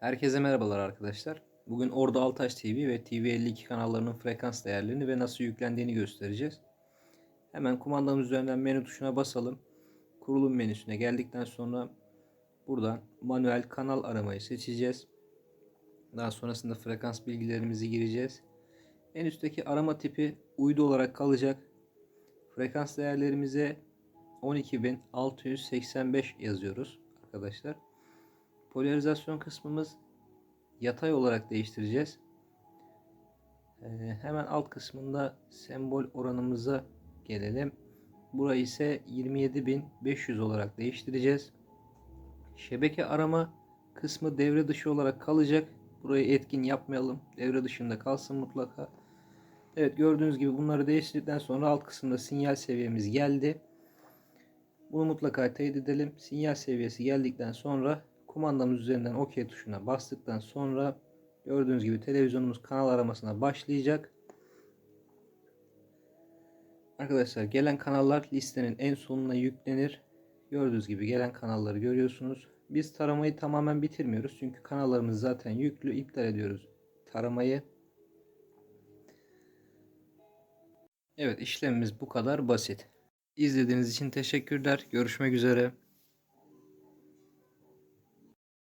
Herkese merhabalar arkadaşlar. Bugün Ordu Altaş TV ve TV52 kanallarının frekans değerlerini ve nasıl yüklendiğini göstereceğiz. Hemen kumandamız üzerinden menü tuşuna basalım. Kurulum menüsüne geldikten sonra buradan manuel kanal aramayı seçeceğiz. Daha sonrasında frekans bilgilerimizi gireceğiz. En üstteki arama tipi uydu olarak kalacak. Frekans değerlerimize 12685 yazıyoruz arkadaşlar. Polarizasyon kısmımız yatay olarak değiştireceğiz. Ee, hemen alt kısmında sembol oranımıza gelelim. Burayı ise 27500 olarak değiştireceğiz. Şebeke arama kısmı devre dışı olarak kalacak. Burayı etkin yapmayalım. Devre dışında kalsın mutlaka. Evet gördüğünüz gibi bunları değiştirdikten sonra alt kısımda sinyal seviyemiz geldi. Bunu mutlaka teyit edelim. Sinyal seviyesi geldikten sonra kumandamız üzerinden OK tuşuna bastıktan sonra gördüğünüz gibi televizyonumuz kanal aramasına başlayacak. Arkadaşlar gelen kanallar listenin en sonuna yüklenir. Gördüğünüz gibi gelen kanalları görüyorsunuz. Biz taramayı tamamen bitirmiyoruz. Çünkü kanallarımız zaten yüklü. iptal ediyoruz taramayı. Evet işlemimiz bu kadar basit. İzlediğiniz için teşekkürler. Görüşmek üzere.